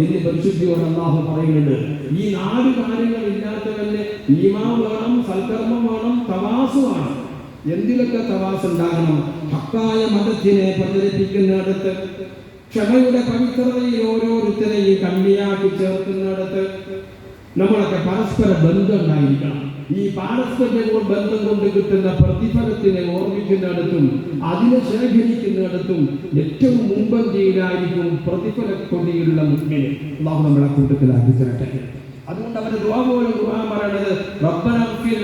എന്ന് പരിശുദ്ധിയോട് അള്ളാഹു പറയുന്നുണ്ട്. ഈ നാല് കാര്യങ്ങൾ ഇല്ലാത്തവന്റെ ഈമാൻ വേണം സൽക്കർമ്മം വേണം തവാസുമാണ് എന്തിലൊക്കെ തവാസ് ഉണ്ടാകണം? ഹക്കായ മതത്തിനെ പ്രചരിപ്പിക്കുന്നിടത്ത് ക്ഷമയുടെ പവിത്രതയിൽ ഓരോരുത്തരെയും കണ്ണിയാക്കി ചേർക്കുന്നിടത്ത് നമ്മളൊക്കെ പരസ്പര ബന്ധം ഉണ്ടായിരിക്കണം. ഈ പാരസ്പര്യ ബന്ധം കൊണ്ട് കിട്ടുന്ന പ്രതിഫലത്തിനെ ഓർമ്മിക്കുന്നിടത്തും അതിനെ ശേഖരിക്കുന്നിടത്തും ഏറ്റവും മുമ്പന്തിയിലായിരിക്കും പ്രതിഫല കൊടിയുള്ള മുന്നിൽ അള്ളാഹു നമ്മളെ കൂട്ടത്തിലാക്കി തരട്ടെ അതുകൊണ്ട് അവർ ദുആ പോലും ഖുർആൻ പറയണത് റബ്ബന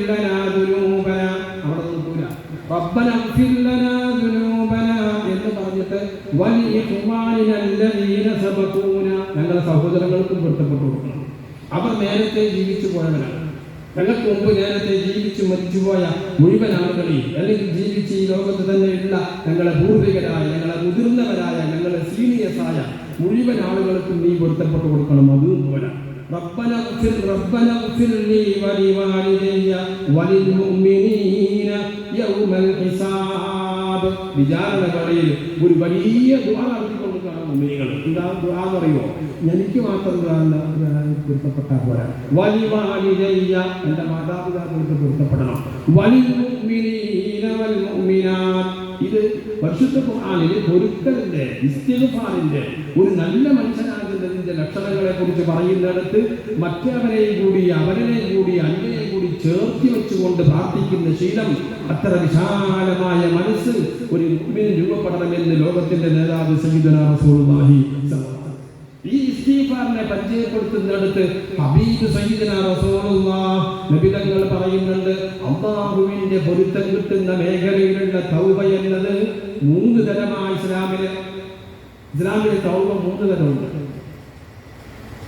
ലനാ ദുനൂബന. അവിടെ നോക്കൂല റബ്ബന ലനാ ദുനൂബന എന്ന് പറഞ്ഞിട്ട് വലിയ ഞങ്ങളുടെ സഹോദരങ്ങൾക്കും പൊരുത്തപ്പെട്ടു കൊടുക്കണം അവർ നേരത്തെ ജീവിച്ചു പോയവരാണ്. ഞങ്ങൾക്ക് മുമ്പ് നേരത്തെ ജീവിച്ചു മരിച്ചുപോയ മുഴുവൻ ആളുകളെയും അല്ലെങ്കിൽ ജീവിച്ച് ഈ ലോകത്ത് തന്നെയുള്ള ഞങ്ങളെ പൂർവികരായ ഞങ്ങളെ മുതിർന്നവരായ ഞങ്ങളെ സീനിയേഴ്സായ മുഴുവൻ ആളുകൾക്കും നീ പൊരുത്തപ്പെട്ടു കൊടുക്കണം അതും പോലെ ربنا اغفر ربنا اغفر لي ولوالدي وللمؤمنين يوم الحساب വിചാരണകളിൽ ഒരു വലിയ ദുആ മുഅ്മിനീങ്ങൾ എന്താ ദുആ എന്നറിയോ എനിക്ക് മാത്രം പൊരുത്തപ്പെട്ട പോരാ. വലിവാലിദയ്യ എന്റെ മാതാപിതാക്കൾക്ക് പൊരുത്തപ്പെടണം. വലിയ ഇത് പരിശുദ്ധ ഖുർആനിൽ പൊരുത്തലിന്റെ ഇസ്തിഗ്ഫാറിന്റെ ഒരു നല്ല മനുഷ്യനാകുന്നതിന്റെ ലക്ഷണങ്ങളെ കുറിച്ച് പറയുന്നിടത്ത് മറ്റവരെയും കൂടി അവരെയും കൂടി അന്യനെയും കൂടി ചേർത്തി വെച്ചുകൊണ്ട് പ്രാർത്ഥിക്കുന്ന ശീലം അത്ര വിശാലമായ മനസ്സ് ഒരു രൂപപ്പെടണമെന്ന് ലോകത്തിന്റെ നേതാവ് ഈ ഇസ്തീഫാറിനെ പരിചയപ്പെടുത്തുന്നിടത്ത് ഹബീബ് സയ്യിദന റസൂലുള്ളാ നബി തങ്ങൾ പറയുന്നുണ്ട് അള്ളാഹുവിന്റെ പൊരുത്തം കിട്ടുന്ന മേഖലയിലുള്ള തൗബ എന്നത് മൂന്ന് തരമാണ് ഇസ്ലാമിലെ. ഇസ്ലാമിലെ തൗബ മൂന്ന് തരമുണ്ട്.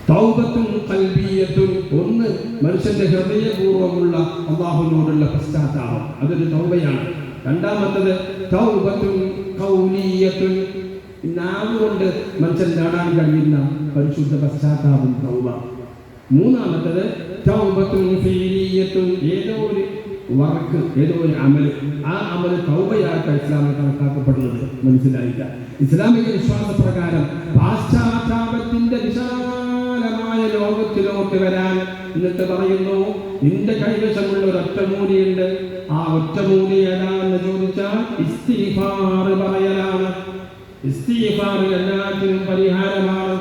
തൗബത്തും കൽബീയത്തും ഒന്ന് മനുഷ്യന്റെ ഹൃദയപൂർവമുള്ള അള്ളാഹുവിനോടുള്ള പശ്ചാത്താപം. അതൊരു തൗബയാണ്. രണ്ടാമത്തത് തൗബത്തും കൗലീയത്തും നാവ് കൊണ്ട് മനുഷ്യൻ നേടാൻ കഴിയുന്ന പരിശുദ്ധ പശ്ചാത്താപം തൗബ മൂന്നാമത്തത് ഏതോ ഒരു വർക്ക് ഏതോ ഒരു അമൽ. ആ അമൽ തൗബയായിട്ട് ഇസ്ലാമിൽ കണക്കാക്കപ്പെടുന്നത്. മനസ്സിലായില്ല. ഇസ്ലാമിക വിശ്വാസപ്രകാരം പാശ്ചാത്താപത്തിന്റെ വിശാലമായ ലോകത്തിലോട്ട് വരാൻ എന്നിട്ട് പറയുന്നു നിന്റെ കൈവശമുള്ള ഒരു ഒറ്റമൂലിയുണ്ട് ആ ഒറ്റമൂലി ഏതാണെന്ന് ചോദിച്ചാൽ ഇസ്തിഫാറ് പറയലാണ്. ഇസ്തിഗ്ഫാർ എല്ലാത്തിനും പരിഹാരമാണ്.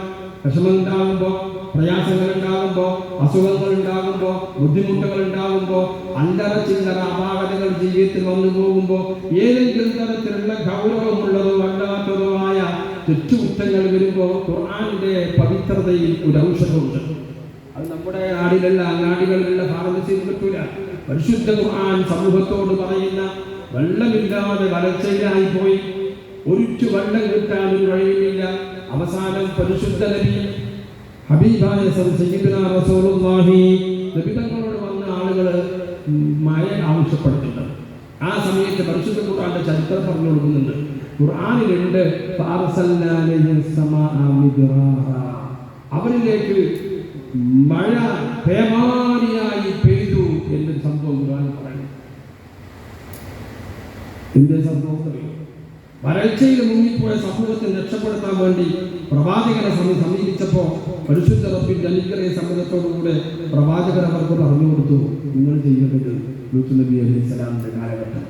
വിഷമമുണ്ടാകുമ്പോ പ്രയാസങ്ങൾ ഉണ്ടാകുമ്പോ അസുഖങ്ങൾ ഉണ്ടാകുമ്പോ ബുദ്ധിമുട്ടുകൾ ഉണ്ടാകുമ്പോ അല്ലറ ചില്ലറ അപാകതകൾ ജീവിതത്തിൽ വന്നു പോകുമ്പോ ഏതെങ്കിലും തരത്തിലുള്ള ഗൗരവമുള്ളതോ അല്ലാത്തതുമായ തെറ്റുകുറ്റങ്ങൾ വരുമ്പോ ഖുർആാനിന്റെ പവിത്രതയിൽ ഒരു ഔഷധമുണ്ട്. അത് നമ്മുടെ നാടിലല്ല അങ്ങാടികളിലുള്ള ഫാർമസിയിൽ കിട്ടൂല. പരിശുദ്ധ ഖുർആൻ സമൂഹത്തോട് പറയുന്ന വെള്ളമില്ലാതെ വരച്ചയിലായി പോയി ഒരിറ്റു വണ്ണം കിട്ടാൻ ഒരു വഴിയുമില്ല. അവസാനം പരിശുദ്ധ നബി ഹബീബായ റസൂലുള്ളാഹി നബി തങ്ങളോട് വന്ന ആളുകൾ മഴ ആവശ്യപ്പെടുന്നുണ്ട് ആ സമയത്ത് പരിശുദ്ധ ഖുർആന്റെ ചരിത്രം പറഞ്ഞു കൊടുക്കുന്നുണ്ട്. ഖുർആനിലുണ്ട്. അവരിലേക്ക് മഴ പേമാരിയായി പെയ്തു എന്നൊരു സംഭവം ഖുർആൻ പറയുന്നു. എന്റെ സംഭവം വരൾച്ചയിൽ മുങ്ങിപ്പോയ സമൂഹത്തെ രക്ഷപ്പെടുത്താൻ വേണ്ടി പ്രവാചകനെ സമി- സമീപിച്ചപ്പോ പരിശുദ്ധ റബ്ബിന്റെ അനുഗ്രഹ സമ്മതത്തോടുകൂടെ പ്രവാചകൻ അവർക്ക് പറഞ്ഞു കൊടുത്തു. നിങ്ങൾ ചെയ്യേണ്ടത് ലൂത്ത് നബി അലൈഹി സ്വലാമിന്റെ കാലഘട്ടം.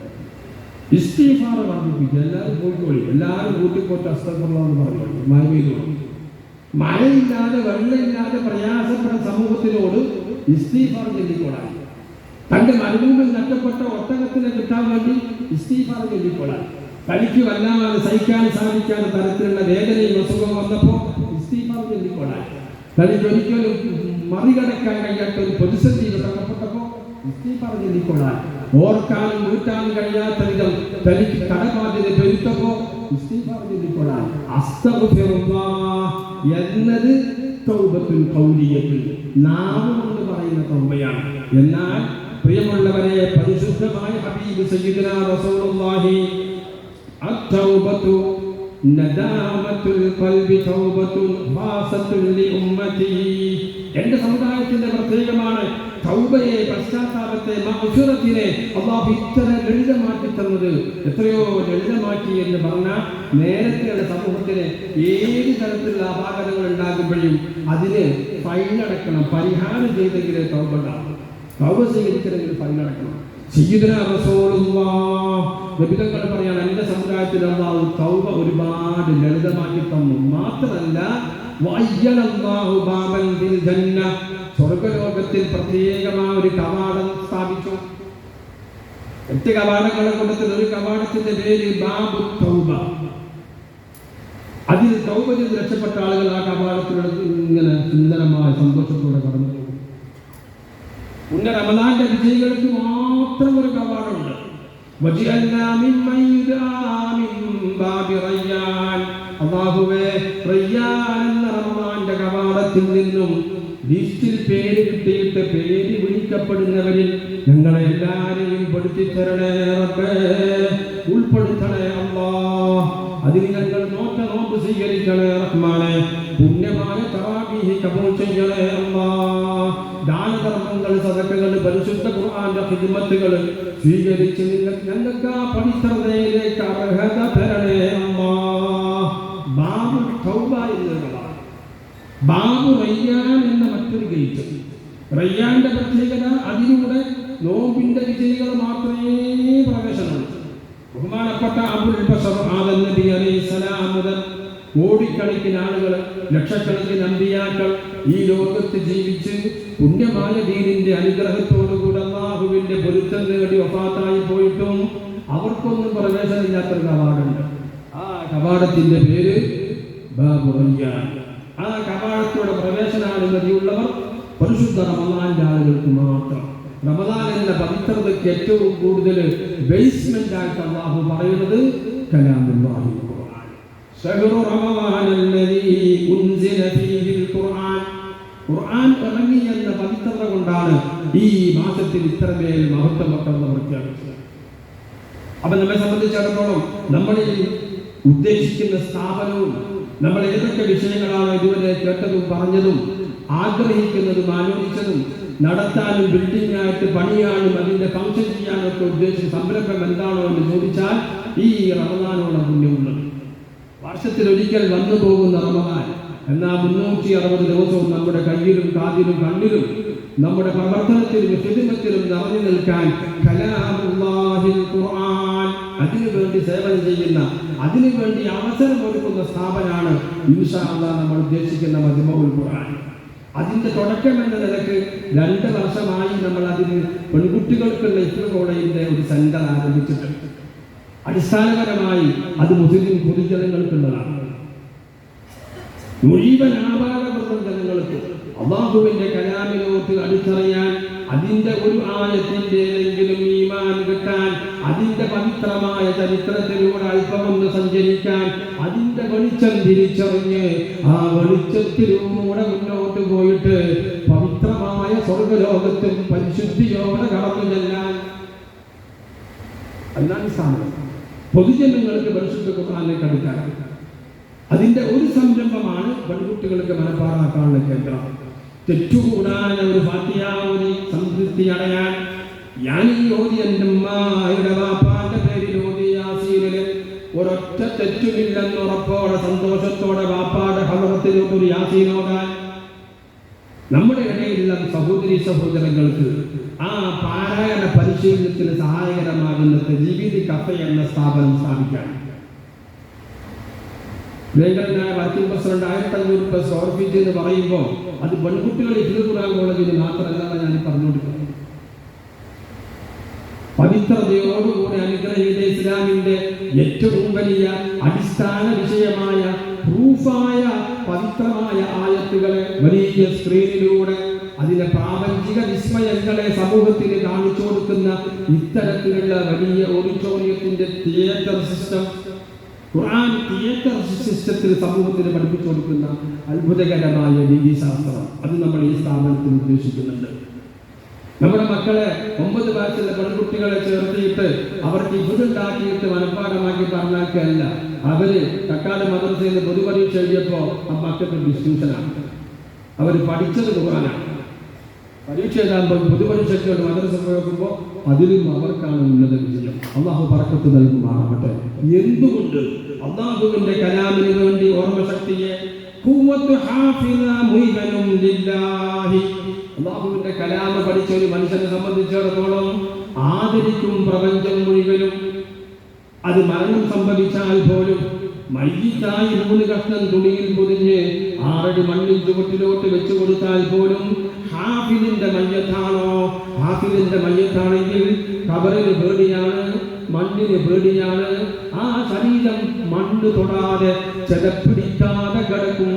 ഇസ്തീഫാർ വർദ്ധിപ്പിക്കുക എല്ലാവരും പോയിക്കോളി. എല്ലാവരും കൂട്ടിപ്പോട്ട് അസ്തഫുള്ളതെന്ന് പറഞ്ഞു മഴ പെയ്തു. മഴയില്ലാതെ വെള്ളമില്ലാതെ പ്രയാസപ്പെട്ട സമൂഹത്തിനോട് ഇസ്തീഫാർ ചൊല്ലിക്കോളാം തന്റെ മരുഭൂമിൽ നഷ്ടപ്പെട്ട ഒട്ടകത്തിനെ കിട്ടാൻ വേണ്ടി ഇസ്തീഫാർ ചൊല്ലിക്കോളാൻ തനിക്ക് വല്ലാതെ സഹിക്കാൻ സാധിക്കാത്ത തരത്തിലുള്ള വേദനയും അസുഖം വന്നപ്പോൾ ഇസ്തീഫാർ ചൊല്ലിക്കോളാൻ തനിക്ക് ഒരിക്കലും മറികടക്കാൻ കഴിയാത്ത ഒരു പ്രതിസന്ധിയിൽ തകപ്പെട്ടപ്പോൾ ഇസ്തീഫാർ ചൊല്ലിക്കോളാൻ ഓർക്കാനും വീട്ടാനും കഴിയാത്ത വിധം തനിക്ക് കടബാധ്യത പെരുത്തപ്പോ അസ്തഗ്ഫിറുല്ലാഹ് എന്നത് തൗബത്തുൽ ഖൗലിയത്തുൽ നാമം എന്ന് പറയുന്ന തൗബയാണ്. എന്നാൽ പ്രിയമുള്ളവരെ പരിശുദ്ധമായ ഹബീബ് സയ്യിദുനാ റസൂലുള്ളാഹി അത്തൗബത്തു നദാമത്തുൽ ഖൽബി തൗബത്തുൻ ഖാസത്തുൻ ലിഉമ്മതി എന്റെ സമുദായത്തിന്റെ പ്രത്യേകമാണ് തൗബയെ പശ്ചാത്താപത്തെ മഹുറത്തിനെ അള്ളാഹു ഇത്ര ലളിതമാക്കി തന്നത്. എത്രയോ ലളിതമാക്കി എന്ന് പറഞ്ഞാൽ നേരത്തെയുള്ള സമൂഹത്തിന് ഏത് തരത്തിലുള്ള അപാകതകൾ ഉണ്ടാകുമ്പോഴും അതിന് ഫൈനടക്കണം പരിഹാരം ചെയ്തെങ്കിലേ തൗബ ഉണ്ടാകും. തൗബ സ്വീകരിക്കണമെങ്കിൽ ഫൈനടക്കണം. നബിതങ്ങൾ പറയാണ് എന്റെ സമുദായത്തിൽ അള്ളാഹു തൗബ ഒരുപാട് ലളിതമാക്കി തന്നു. മാത്രമല്ല സ്വർഗലോകത്തിൽ പ്രത്യേകമായ ഒരു കവാടം സ്ഥാപിച്ചു. എട്ട് കവാടങ്ങളെ കൂട്ടത്തിൽ ഒരു കവാടത്തിന്റെ പേര് ബാബു തൗബ. അതിൽ തൗബ രക്ഷപ്പെട്ട ആളുകൾ ആ കവാടത്തിലൂടെ ഇങ്ങനെ സുന്ദരമായ സന്തോഷത്തോടെ കടന്നു ഉന്ന റമദാന്റെ വിജയികൾക്ക് മാത്രം ഒരു കവാടമുണ്ട് ബാബി റയ്യാൻ. എന്ന റമദാന്റെ കവാടത്തിൽ നിന്നും ലിസ്റ്റിൽ പേര് കിട്ടിയിട്ട് പേര് വിളിക്കപ്പെടുന്നവരിൽ ഞങ്ങളെ എല്ലാരെയും പെടുത്തിത്തരണേ റബ്ബേ. ഉൾപ്പെടുത്തണേ അല്ലാ അതിന് ഞങ്ങൾ നോട്ട നോക്ക് സ്വീകരിക്കണേ റഹ്മാനെ. പുണ്യമായ തറാബീഹി കബൂൽ ചെയ്യണേ അല്ലാ ദാനധർമ്മങ്ങൾ സദക്കകൾ പരിശുദ്ധ ഖുർആന്റെ ഖിദ്മത്തുകൾ സ്വീകരിച്ച് ഞങ്ങൾക്ക് ആ പവിത്രതയിലേക്ക് അർഹത തരണേ അമ്മ. ബാബു തൗബ എന്നുള്ളതാണ്. ബാബു റയ്യാൻ എന്ന മറ്റൊരു ഗേറ്റ് റയ്യാന്റെ പ്രത്യേകത അതിലൂടെ നോമ്പിന്റെ വിജയികൾ മാത്രമേ പ്രവേശനമുള്ളൂ. ബഹുമാനപ്പെട്ട അബുൽ ബസർ ആദം നബി അലൈഹി സലാം മുതൽ കോടിക്കണക്കിന് ആളുകൾ ലക്ഷക്കണക്കിന് അമ്പിയാക്കൾ ഈ ലോകത്ത് ജീവിച്ച് പുണ്യമായ ദീനിന്റെ അനുഗ്രഹത്തോടുകൂടെ അള്ളാഹുവിന്റെ പൊരുത്തം നേടി വഫാത്തായി പോയിട്ടും അവർക്കൊന്നും പ്രവേശനമില്ലാത്തൊരു കവാടുണ്ട് ആ കവാടത്തിന്റെ പേര് ആ കവാടത്തോടെ പ്രവേശനാനുമതിയുള്ളവർ പരിശുദ്ധ റമദാന്റെ ആളുകൾക്ക് മാത്രം. റമദാൻ എന്ന പവിത്രതയ്ക്ക് ഏറ്റവും കൂടുതൽ ബേസ്മെന്റ് ആയിട്ട് അള്ളാഹു പറയുന്നത് കലാമുല്ലാഹി ശഹ്റു റമദാൻ അല്ലദീ ഉൻസില ഫീഹിൽ ഖുർആൻ. ഖുർആൻ ഇറങ്ങി എന്ന പവിത്രത കൊണ്ടാണ് ഈ മാസത്തിൽ ഇത്രമേൽ മഹത്വം മഹത്വമൊക്കെന്ന് പ്രഖ്യാപിച്ചത് അപ്പൊ നമ്മെ സംബന്ധിച്ചിടത്തോളം നമ്മൾ ഉദ്ദേശിക്കുന്ന സ്ഥാപനവും നമ്മൾ ഏതൊക്കെ വിഷയങ്ങളാണ് ഇതുവരെ കേട്ടതും പറഞ്ഞതും ആഗ്രഹിക്കുന്നതും ആലോചിച്ചതും നടത്താനും ബിൽഡിംഗ് ആയിട്ട് പണിയാനും അതിന്റെ ഫംഗ്ഷൻ ചെയ്യാനും ഒക്കെ ഉദ്ദേശിച്ച സംരംഭം എന്താണോ എന്ന് ചോദിച്ചാൽ ഈ റമദാനോട് പുണ്യമുള്ളത്. വർഷത്തിൽ ഒരിക്കൽ വന്നു പോകുന്ന റമദാൻ. എന്നാൽ മുന്നൂറ്റി അറുപത് ദിവസവും നമ്മുടെ കയ്യിലും കാതിലും കണ്ണിലും നമ്മുടെ പ്രവർത്തനത്തിലും ഹിദിമത്തിലും നിറഞ്ഞു നിൽക്കാൻ അതിനു വേണ്ടി സേവനം ചെയ്യുന്ന അതിനു വേണ്ടി അവസരം ഒരുക്കുന്ന സ്ഥാപനമാണ് ഇൻഷാ അള്ളാ നമ്മൾ ഉദ്ദേശിക്കുന്ന മജ്മഉൽ ഖുർആൻ. അതിന്റെ തുടക്കം എന്ന നിലയ്ക്ക് രണ്ട് വർഷമായി നമ്മൾ അതിന് പെൺകുട്ടികൾക്കുള്ള ഇത്ര കോളേജിന്റെ ഒരു സെന്റർ ആരംഭിച്ചിട്ടുണ്ട്. അടിസ്ഥാനപരമായി അത് മുസ്ലിം പൊതുജനങ്ങൾക്കുള്ളതാണ്. മുഴുവൻ ആപാലവൃത്തം പ്രസംഗങ്ങൾക്ക് അള്ളാഹുവിന്റെ കലാമിലോട്ട് അടുത്തറിയാൻ അതിന്റെ ഒരു ആയത്തിന്റെതെങ്കിലും ഈമാൻ കിട്ടാൻ അതിന്റെ പവിത്രമായ ചരിത്രത്തിലൂടെ അല്പമൊന്ന് സഞ്ചരിക്കാൻ അതിന്റെ വെളിച്ചം തിരിച്ചറിഞ്ഞ് ആ വെളിച്ചത്തിലൂടെ മുന്നോട്ട് പോയിട്ട് പവിത്രമായ സ്വർഗലോകത്തും പരിശുദ്ധിയോടെ കടന്നു ചെല്ലാൻ. അല്ലാതെ സാധനം പൊതുജനങ്ങൾക്ക് പരിശുദ്ധ ഖുർആനിലേക്ക് അടുക്കാൻ. അതിന്റെ ഒരു സംരംഭമാണ് പെൺകുട്ടികൾക്ക് മനപ്പാടാക്കാനുള്ള കേന്ദ്രം. സന്തോഷത്തോടെ ഒരു നമ്മുടെ ഇടയിലുള്ള സഹോദരി സഹോദരങ്ങൾക്ക് ആ പാരായണ പരിശീലനത്തിന് സഹായകരമാകുന്ന ജീവിതി കഫ എന്ന സ്ഥാപനം സ്ഥാപിക്കാൻ പ്രിയങ്കരനായ വാക്യം പ്രസിഡന്റ് ആയിരത്തി അഞ്ഞൂറ് രൂപ ഫീറ്റ് എന്ന് പറയുമ്പോൾ അത് പെൺകുട്ടികൾ ഹിന്ദുഖുറാൻ കോളേജിന് മാത്രമല്ല ഞാൻ പറഞ്ഞുകൊടുക്കുന്നത് പവിത്രതയോടുകൂടി അനുഗ്രഹീത ഇസ്ലാമിന്റെ ഏറ്റവും വലിയ അടിസ്ഥാന വിഷയമായ പ്രൂഫായ പവിത്രമായ ആയത്തുകളെ വലിയ സ്ക്രീനിലൂടെ അതിലെ പ്രാപഞ്ചിക വിസ്മയങ്ങളെ സമൂഹത്തിന് കാണിച്ചു കൊടുക്കുന്ന ഇത്തരത്തിലുള്ള വലിയ ഓഡിറ്റോറിയത്തിന്റെ തിയേറ്റർ സിസ്റ്റം ഖുർആൻ തിയേറ്റർ സിസ്റ്റത്തിൽ സമൂഹത്തിന് പഠിപ്പിച്ചു കൊടുക്കുന്ന അത്ഭുതകരമായ രീതിശാസ്ത്രം അത് നമ്മൾ ഈ സ്ഥാപനത്തിൽ ഉദ്ദേശിക്കുന്നുണ്ട്. നമ്മുടെ മക്കളെ ഒമ്പത് വയസ്സിലെ പെൺകുട്ടികളെ ചേർത്തിയിട്ട് അവർക്ക് ഇതുണ്ടാക്കിയിട്ട് മനഃപാഠമാക്കി പറഞ്ഞാക്കല്ല അവർ തക്കാട് മദ്രസയിൽ പൊതുപരീക്ഷ എഴുതിയപ്പോ ആ മക്കൾക്ക് ഡിസ്റ്റിങ്ഷനാണ്. അവർ പഠിച്ചത് ഖുർആനാണ്. പരീക്ഷ എഴുതാകുമ്പോൾ പൊതുപരീക്ഷയ്ക്ക് മദ്രസ പോകുമ്പോൾ അതിലും അവർക്കാണ് ഉന്നത വിജയം അള്ളാഹു പറക്കത്ത് നൽകുമാറാവട്ടെ. എന്തുകൊണ്ട്? അള്ളാഹുവിന്റെ കലാമിന് വേണ്ടി ഓർമ്മശക്തിയെ. അള്ളാഹുവിന്റെ കലാമ പഠിച്ച ഒരു മനുഷ്യനെ സംബന്ധിച്ചിടത്തോളം ആദരിക്കും പ്രപഞ്ചം മുഴുവനും. അത് മരണം സംഭവിച്ചാൽ പോലും മയ്യത്തായി മൂന്ന് കഷ്ണം തുണിയിൽ പൊതിഞ്ഞ് ആറടി മണ്ണിൽ ചുവട്ടിലോട്ട് വെച്ചു കൊടുത്താൽ പോലും ഹാഫിലിന്റെ മയ്യത്താണോ? ഹാഫിലിന്റെ മയ്യത്താണെങ്കിൽ കബറിന് പേടിയാണ് മണ്ണിന് പേടിയാണ്. ആ ശരീരം മണ്ണ് തൊടാതെ ചെലപ്പിടിക്കാതെ കിടക്കും.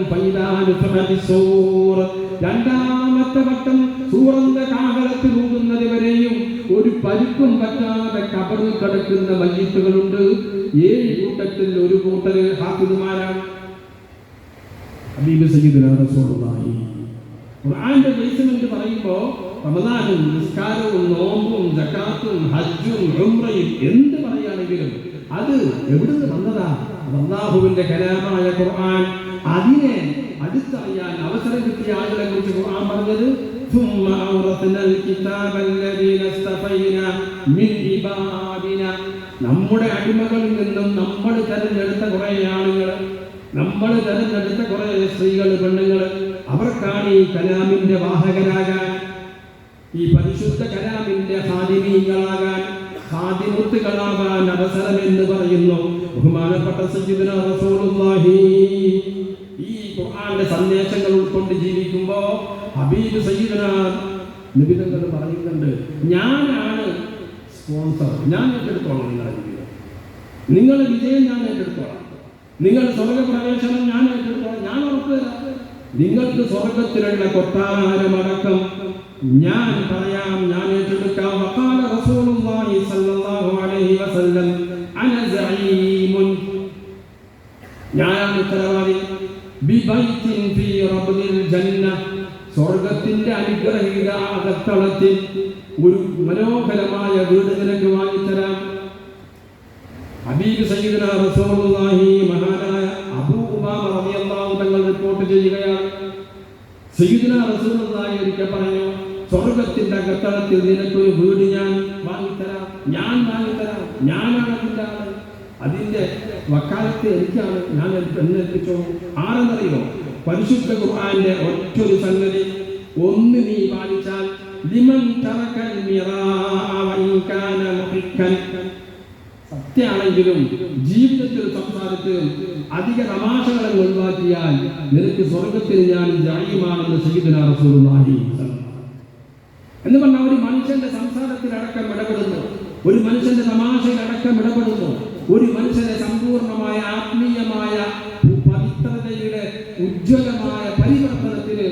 രണ്ടാമത്തെ വട്ടം സൂറന്ന കാഹളത്തിൽ ഊതുന്നത് വരെയും ഒരു പരുക്കും പറ്റാതെ കബറിൽ കിടക്കുന്ന മയ്യത്തുകളുണ്ട്. ഏഴ് കൂട്ടത്തിൽ ഒരു കൂട്ടര് ഹാഫിദുമാരാണ്. ഹബീബ് സയ്യിദ് റസൂലുള്ളാഹി ഖുർആന്റെ ബേസ്മെന്റ് പറയുമ്പോൾ റമദാനും നിസ്കാരവും നോമ്പും ജക്കാത്തും ഹജ്ജും ഉംറയും എന്ത് പറയുകയാണെങ്കിലും അത് എവിടുന്ന് വന്നതാ അത് അല്ലാഹുവിന്റെ കലാമായ ഖുർആൻ അതിനെ അടുത്തറിയാൻ അവസരം കിട്ടിയ ആളുകളെ കുറിച്ച് ഖുർആൻ പറഞ്ഞത് ثم أورثنا الكتاب الذين اصطفينا من عبادنا നമ്മുടെ അടിമകളിൽ നിന്നും നമ്മൾ തെരഞ്ഞെടുത്ത കുറെ ആളുകൾ നമ്മൾ തെരഞ്ഞെടുത്ത കുറെ സ്ത്രീകൾ പെണ്ണുങ്ങൾ അവർക്കാണ് ഈ കലാമിന്റെ വാഹകരാകാൻ ഈ പരിശുദ്ധ കലാമിന്റെ ഹാദിമീങ്ങളാകാൻ ഹാദിമുത്തുകളാകാൻ അവസരം എന്ന് പറയുന്നു. ബഹുമാനപ്പെട്ട സയ്യിദുനാ റസൂലുള്ളാഹി. ഈ ഖുർആന്റെ സന്ദേശങ്ങൾ ഉൾക്കൊണ്ട് ജീവിക്കുമ്പോ ഹബീബ് സയ്യിദുനാ നിബിധങ്ങൾ പറയുന്നുണ്ട് ഞാനാണ് സ്പോൺസർ ഞാൻ ഏറ്റെടുത്തോളാം നിങ്ങളുടെ ജീവിതം. നിങ്ങളുടെ വിജയം ഞാൻ ഏറ്റെടുത്തോളാം. നിങ്ങളുടെ സ്വർഗ പ്രവേശനം ഞാൻ ഏറ്റെടുത്തോളാം. ഞാൻ ഉറപ്പ് തരാം. നിങ്ങൾക്ക് സ്വർഗത്തിലുള്ള കൊട്ടാരമടക്കം ഞാൻ പറയാം ഞാൻ ഏറ്റെടുക്കാം. റസൂലുള്ളാഹി അലൈഹി വസല്ലം അന ഫീ റബ്ബിൽ സ്വർഗത്തിന്റെ അനുഗ്രഹീത ഒരു മനോഹരമായ വീട് നിനക്ക് വാങ്ങിത്തരാം. ഹബീബ് സയ്യിദുന റസൂലുള്ളാഹി മഹാനായ റിപ്പോർട്ട് ചെയ്യുകയാണ്. പറഞ്ഞു സ്വർഗത്തിന്റെ അകത്തളത്തിൽ നിനക്കൊരു വീട് ഞാൻ വാങ്ങിത്തരാം. ഞാൻ വാങ്ങിത്തരാം. ഞാനാണ് അതിന്റെ ആൾ. അതിന്റെ വക്കാലത്ത് എനിക്കാണ് ഞാൻ എന്നേൽപ്പിച്ചോ ആരെന്നറിയോ പരിശുദ്ധ ഖുർആന്റെ ഒറ്റൊരു സംഗതി ഒന്ന് നീ പാലിച്ചാൽ ലിമൻ തറക്കൽ സത്യമാണെങ്കിലും ജീവിതത്തിൽ സംസാരത്തിലും അധിക തമാശകളെ ഒഴിവാക്കിയാൽ നിനക്ക് സ്വർഗത്തിൽ ഞാൻ ജായിമാണെന്ന് സയ്യിദുനാ റസൂലുള്ളാഹി എന്ന് പറഞ്ഞാൽ ഒരു മനുഷ്യന്റെ സംസാരത്തിൽ അടക്കം ഇടപെടുന്നു. ഒരു മനുഷ്യന്റെ തമാശയിൽ അടക്കം ഇടപെടുന്നു. ഒരു മനുഷ്യന്റെ സമ്പൂർണമായ ആത്മീയമായ പവിത്രതയുടെ ഉജ്ജ്വലമായ പരിവർത്തനത്തിന്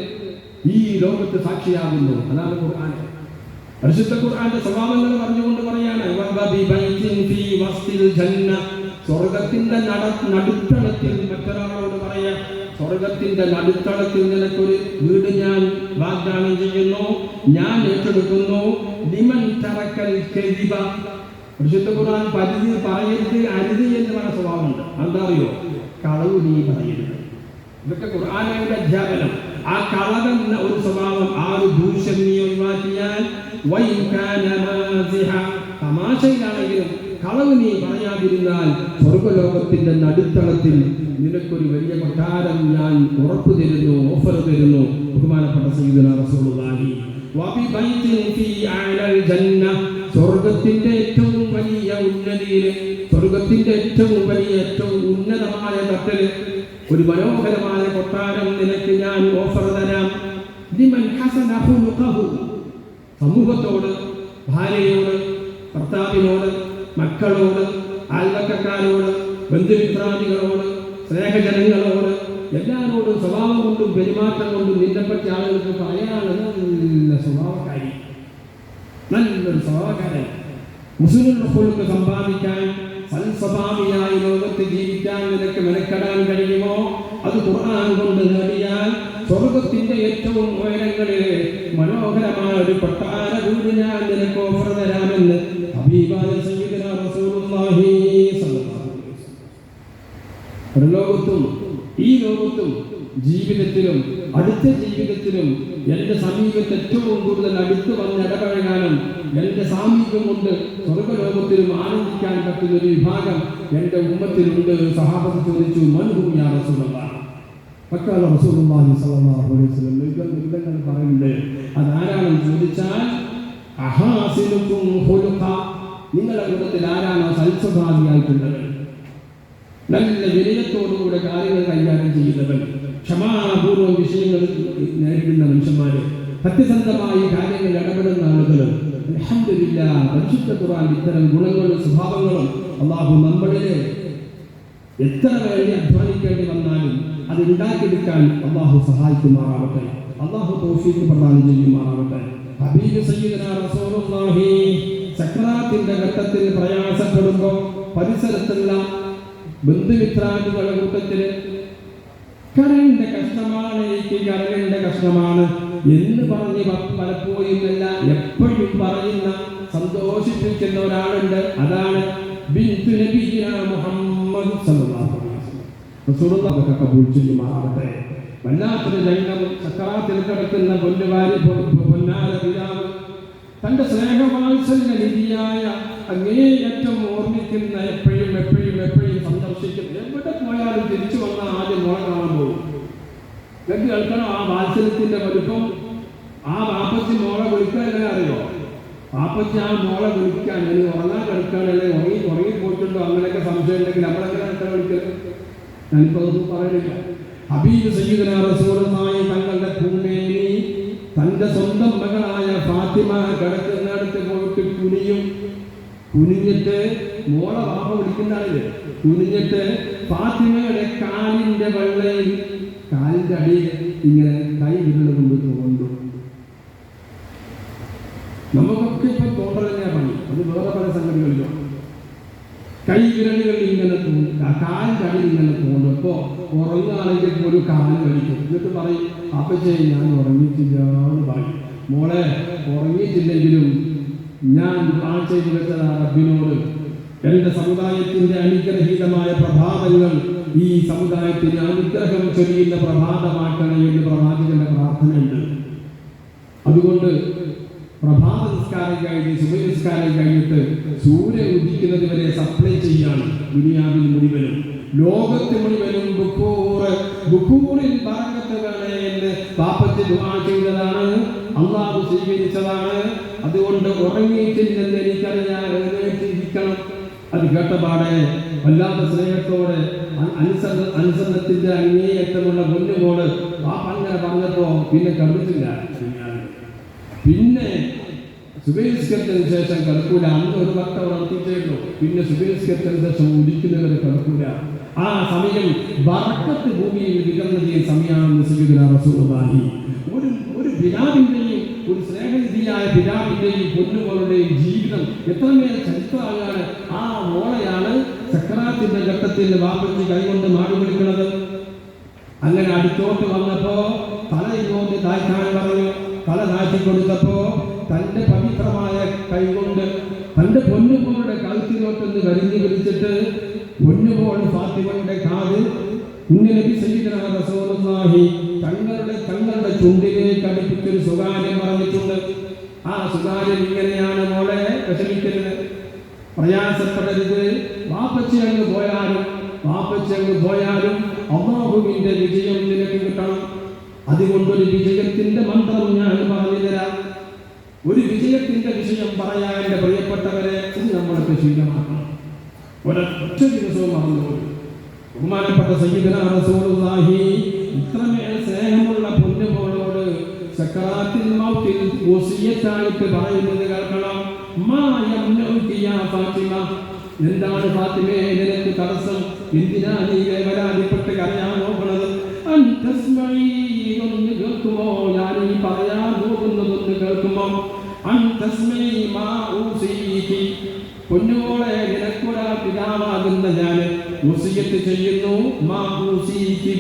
ഈ ലോകത്ത് സാക്ഷിയാകുന്നു. അതാണ് ഖുർആൻ. പരിശുദ്ധ ഖുർആന്റെ സ്വഭാവങ്ങൾ പറഞ്ഞുകൊണ്ട് പറയാണ് സ്വർഗത്തിന്റെ നട നടുത്തളത്തിൽ മറ്റൊരാളോട് പറയാ സ്വർഗത്തിന്റെ നടുത്തളത്തിൽ നിനക്കൊരു വീട് ഞാൻ വാഗ്ദാനം ചെയ്യുന്നു ഞാൻ ഏറ്റെടുക്കുന്നു. ലിമൻ തറക്കൽ പരിശുദ്ധ ഖുർആൻ പരിധി പറയരുത് അരുത് എന്ന് പറഞ്ഞ സ്വഭാവമുണ്ട്. എന്താ അറിയോ? കളവ് നീ പറയരുത്. ഇതൊക്കെ ഖുർആാനയുടെ അധ്യാപനം. ആ കളവെന്ന ഒരു സ്വഭാവം ആ ഒരു ദൂഷ്യം നീ ഒഴിവാക്കിയാൽ തമാശയിലാണെങ്കിലും കളവ് നീ പറയാതിരുന്നാൽ സ്വർഗലോകത്തിന്റെ നടുത്തളത്തിൽ നിനക്കൊരു വലിയ കൊട്ടാരം ഞാൻ ഉറപ്പു തരുന്നു ഓഫർ തരുന്നു. ബഹുമാനപ്പെട്ട സയ്യിദുനാ റസൂലുള്ളാഹി. വബിബൈത്തിൻ ഫീ അഅലൽ ജന്ന. സ്വർഗത്തിന്റെ ഏറ്റവും വലിയ ഉന്നതിയിൽ സ്വർഗത്തിന്റെ ഏറ്റവും വലിയ ഏറ്റവും ഉന്നതമായ തട്ടിൽ ഒരു മനോഹരമായ കൊട്ടാരം നിനക്ക് ഞാൻ ഓഫർ തരാം. സമൂഹത്തോട് ഭാര്യയോട് ഭർത്താവിനോട് മക്കളോട് അയൽവക്കക്കാരോട് ബന്ധുമിത്രാദികളോട് സ്നേഹജനങ്ങളോട് എല്ലാവരോടും സ്വഭാവം കൊണ്ടും പെരുമാറ്റം കൊണ്ടും നിന്നെപ്പറ്റി ആളുകൾക്ക് പറയാനുള്ള സ്വഭാവക്കാരി. നല്ലൊരു സഹോദരൻ മുസ്ലിം കൊഴുക്ക് സമ്പാദിക്കാൻ സൽസ്വഭാവിയായി ലോകത്ത് ജീവിക്കാൻ നിനക്ക് മെനക്കെടാൻ കഴിയുമോ? അത് ഖുർആൻ കൊണ്ട് നേടിയാൽ സ്വർഗത്തിന്റെ ഏറ്റവും ഉയരങ്ങളിൽ മനോഹരമായ ഒരു കൊട്ടാര വീട് ഞാൻ നിനക്ക് ഓഫർ തരാമെന്ന് ഹബീബായ സയ്യിദുനാ റസൂലുള്ളാഹി സ്വല്ലല്ലാഹു അലൈഹി വസല്ലം. ഒരു ലോകത്തും ഈ ലോകത്തും ജീവിതത്തിലും അടുത്ത ജീവിതത്തിലും എന്റെ സമീപത്ത് ഏറ്റവും കൂടുതൽ അടുത്ത് വന്ന് ഇടപഴകാനും എന്റെ സാമീപ്യം കൊണ്ട് സ്വർഗലോകത്തിലും ആനന്ദിക്കാൻ പറ്റുന്ന ഒരു വിഭാഗം എന്റെ ഉമ്മത്തിലുണ്ട്. സഹാബത്ത് ചോദിച്ചു മനുഭൂമിയാ റസൂലുള്ള മക്കാല റസൂലുള്ളാഹി സ്വല്ലല്ലാഹു അലൈഹി വസല്ലം നിങ്ങൾ പറയുന്നുണ്ട്. അതാരാണെന്ന് ചോദിച്ചാൽ അഹാസിനുക്കും ഖുലുഖ നിങ്ങളുടെ കൂട്ടത്തിൽ ആരാണോ സൽസ്വഭാവിയായിട്ടുള്ളത്? നല്ല വിനയത്തോടുകൂടെ കാര്യങ്ങൾ കൈകാര്യം ചെയ്യുന്നവൻ. ക്ഷമാപൂർവം വിഷയങ്ങൾ നേരിടുന്ന മനുഷ്യന്മാര് സത്യസന്ധമായി കാര്യങ്ങൾ ഇടപെടുന്ന ആളുകൾ അൽഹംദുലില്ല പരിശുദ്ധ ഖുർആൻ ഇത്തരം ഗുണങ്ങളും സ്വഭാവങ്ങളും അള്ളാഹു നമ്മളിലെ എത്ര വേണ്ടി അധ്വാനിക്കേണ്ടി വന്നാലും അത് ഉണ്ടാക്കിയെടുക്കാൻ അള്ളാഹു സഹായിക്കുമാറാവട്ടെ. അള്ളാഹു തൗഫീഖ് പ്രദാനം ചെയ്യുമാറാവട്ടെ. ഹബീബ് സയ്യിദന റസൂലുള്ളാഹി സക്രാത്തിന്റെ ഘട്ടത്തിൽ പ്രയാസപ്പെടുമ്പോൾ പരിസരത്തുള്ള ബന്ധുമിത്രാദികളുടെ കൂട്ടത്തിൽ കരളിന്റെ കഷ്ടമാണ് എനിക്ക് കരളിന്റെ കഷ്ടമാണ് എന്ന് പറഞ്ഞ് പലപ്പോഴും അല്ല എപ്പോഴും പറയുന്ന സന്തോഷിപ്പിക്കുന്ന ഒരാളുണ്ട്. അതാണ് തന്റെ സ്നേഹവാത്സല്യ നിധിയായ അങ്ങേയറ്റം ഓർമ്മിക്കുന്ന എപ്പോഴും എപ്പോഴും എപ്പോഴും സന്ദർശിക്കുന്ന എവിടെ പോയാലും തിരിച്ചു വന്ന ആദ്യം മോളെ കാണാൻ പോകും. നിങ്ങൾക്ക് കേൾക്കണം ആ വാത്സല്യത്തിന്റെ വലുപ്പം ആ വാപ്പച്ചി മോളെ വിളിക്കാൻ അറിയോ? വാപ്പച്ചി ആ മോളെ വിളിക്കാൻ അല്ലെങ്കിൽ ഉറങ്ങാൻ കിടക്കുകയാണല്ലേ ഉറങ്ങി ഉറങ്ങി പോയിട്ടുണ്ടോ? അങ്ങനെയൊക്കെ സംശയം ഉണ്ടെങ്കിൽ നമ്മളെങ്ങനെ അടുത്ത വിളിക്കരുത് ഞാനിപ്പോ അതൊന്നും പറയുന്നില്ല. ഹബീബ് സയ്യിദന റസൂലുള്ളാഹി തങ്ങളുടെ പൂമേനി തന്റെ സ്വന്തം മകളായ ഫാത്തിമ കിടക്കുന്നിടത്ത് പോയിട്ട് കുനിയും. കുനിഞ്ഞിട്ട് മോളെ വാപ്പ വിളിക്കുന്നതാണിത് കുനിഞ്ഞിട്ട് ഫാത്തിമയുടെ കാലിന്റെ വെള്ളയിൽ കാലിന്റെ അടിയിൽ ഇങ്ങനെ കൈ വിരൽ കൊണ്ട് തോന്നുന്നു നമുക്കൊക്കെ ഇപ്പൊ തോന്നൽ തന്നെയാ പണി. അത് വേറെ പല സംഗതികളിലും. കൈ വിരലുകൾ ഇങ്ങനെ തോന്നും കാലിന്റെ അടിയിൽ ഇങ്ങനെ തോന്നും ഇപ്പോ ഉറങ്ങുകയാണെങ്കിൽ ഒരു കാൽ കഴിക്കും എന്നിട്ട് പറയും അപ്പച്ചേ ഞാൻ ഉറങ്ങിയിട്ടില്ല പറയും. മോളെ ഉറങ്ങിയിട്ടില്ലെങ്കിലും ഞാൻ ആ ചെയ്തു വെച്ചതാ റബ്ബിനോട് എന്റെ സമുദായത്തിന്റെ അനുഗ്രഹീതമായ പ്രഭാതങ്ങൾ ഈ സമുദായത്തിന് അനുഗ്രഹം ചൊരിയുന്ന പ്രഭാതമാക്കണേ എന്ന് പ്രവാചകന്റെ പ്രാർത്ഥനയുണ്ട്. അതുകൊണ്ട് പ്രഭാത നിസ്കാരം കഴിഞ്ഞ് സുബഹി നിസ്കാരം കഴിഞ്ഞിട്ട് സൂര്യൻ ഉദിക്കുന്നത് വരെ സപ്ലൈ ചെയ്യാണ് ദുനിയാവിൽ മുഴുവനും. ലോകത്ത് മുഴുവനും ബുക്കൂറ് ബുക്കൂറിൽ പറക്കത്ത് വേണേ എന്ന് ദുആ ചെയ്തതാണ്. അള്ളാഹു സ്വീകരിച്ചതാണ്. അതുകൊണ്ട് ഉറങ്ങിയിട്ടില്ലെന്ന് എനിക്കറിയാൻ അത് കേട്ടപാടെ വല്ലാത്ത സ്നേഹത്തോടെ അനുസരണത്തിന്റെ അങ്ങേയറ്റമുള്ള മുന്നോട് ആ അങ്ങനെ പറഞ്ഞപ്പോ പിന്നെ കണ്ടിട്ടില്ല. പിന്നെ സുബേസ്കരത്തിന് ശേഷം കിടക്കൂല. അന്ന് ഒരു വക്ത ഉറപ്പിച്ചേയുള്ളൂ പിന്നെ സുബേസ്കരത്തിന് ശേഷം ഉദിക്കുന്നവരെ കിടക്കൂല. ആ സമയം ബർക്കത്ത് ഭൂമിയിൽ വികർന്നതിന് സമയമാണെന്ന് റസൂലുള്ളാഹി. ഒരു ഒരു പിതാവിന്റെയും ഒരു സ്നേഹനിധിയായ പിതാവിന്റെയും പൊന്നുമകളുടെയും ജീവിതം എത്രമേൽ ചരിത്രമാണ്. ആ മോളയാണ് സക്രാത്തിന്റെ ഘട്ടത്തിൽ വാപ്പത്തി കൈകൊണ്ട് മാറിപിടിക്കുന്നത് അങ്ങനെ അടുത്തോട്ട് വന്നപ്പോ തല ഇങ്ങോട്ട് താഴ്ത്താൻ പറഞ്ഞു. തല താഴ്ത്തി കൊടുത്തപ്പോ തന്റെ പവിത്രമായ കൈകൊണ്ട് തന്റെ പൊന്നുപോളുടെ കഴുത്തിലോട്ടൊന്ന് കരിഞ്ഞു പിടിച്ചിട്ട് പൊന്നുപോൾ ഫാത്തിമയുടെ കാത് ഇങ്ങനെ തങ്ങളുടെ തങ്ങളുടെ ചുണ്ടിലേക്ക് അടുപ്പിച്ചൊരു സ്വകാര്യം പറഞ്ഞിട്ടുണ്ട്. ആ സ്വകാര്യം ഇങ്ങനെയാണ് മോളെ വിഷമിക്കരുത്. പ്രയാസപ്പെടരുത് വാപ്പച്ചി അങ്ങ് പോയാലും വാപ്പച്ചി അങ്ങ് പോയാലും അള്ളാഹുവിന്റെ വിജയം നിനക്ക് കിട്ടണം. അതുകൊണ്ടൊരു വിജയത്തിന്റെ മന്ത്രം ഞാൻ പറഞ്ഞുതരാം ഒരു വിജയത്തിന്റെ വിഷയം പറയാൻ എന്റെ പ്രിയപ്പെട്ടവരെ ഇത് നമ്മൾക്ക് ശീലമാക്കണം. ഒരൊറ്റ ദിവസവും മറന്നുപോയി. ബഹുമാനപ്പെട്ട സയ്യിദന റസൂലുള്ളാഹി ഇത്രമേൽ സക്കറാത്തിൽ മൗത്തിൽ വസിയത്തായിട്ട് പറയുന്നത് കേൾക്കണം. മാ യംനഉകി യാ ഫാത്തിമ. എന്താണ് ഫാത്തിമേ? നിനക്ക് തടസ്സം? എന്തിനാ നീ വേവലാതിപ്പെട്ട് കരയാൻ നോക്കണത് ഒന്ന് കേൾക്കുമോ? ഞാൻ ഈ പറയാൻ പോകുന്നതൊന്ന് കേൾക്കുമോ പൊന്നുമോളെ നിനക്കൊരാ പിതാവാകുന്ന ഞാൻ ചെയ്യുന്നു. മാ ഊസീകി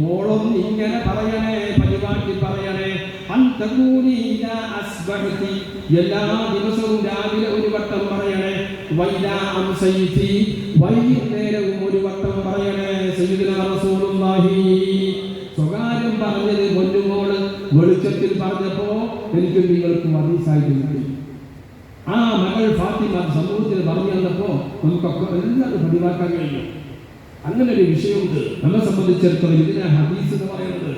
മോളും ഇങ്ങനെ പറയണേ പരിപാടി പറയണേ. അസ്ബഹതി. എല്ലാ ദിവസവും രാവിലെ ഒരു വട്ടം പറയണേ വൈലാ അംസൈതി. വൈകുന്നേരവും ഒരു വട്ടം പറയണേ സയ്യിദുന റസൂലുള്ളാഹി. സ്വകാര്യം പറഞ്ഞത് കൊല്ലുമോൾ വെളിച്ചത്തിൽ പറഞ്ഞപ്പോ എനിക്ക് നിങ്ങൾക്കും അതീസായിട്ട് കിട്ടി ആ മകൾ ഫാത്തിമ സമൂഹത്തിൽ പറഞ്ഞു തന്നപ്പോ നമുക്കൊക്കെ എല്ലാവരും പതിവാക്കാൻ കഴിയും അങ്ങനെ ഒരു വിഷയമുണ്ട്. നമ്മെ സംബന്ധിച്ചിടത്തോളം ഇതിനെ ഹദീസ് എന്ന് പറയുന്നത്.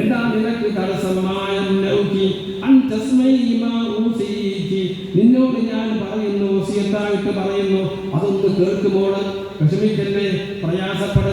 എന്താ നിനക്ക് തടസ്സമായ. നിന്നോട് ഞാൻ പറയുന്നു പറയുന്നു? അതൊന്ന് കേൾക്കുമ്പോൾ വിഷമിക്കല്ലേ? പ്രയാസപ്പെടല്ലേ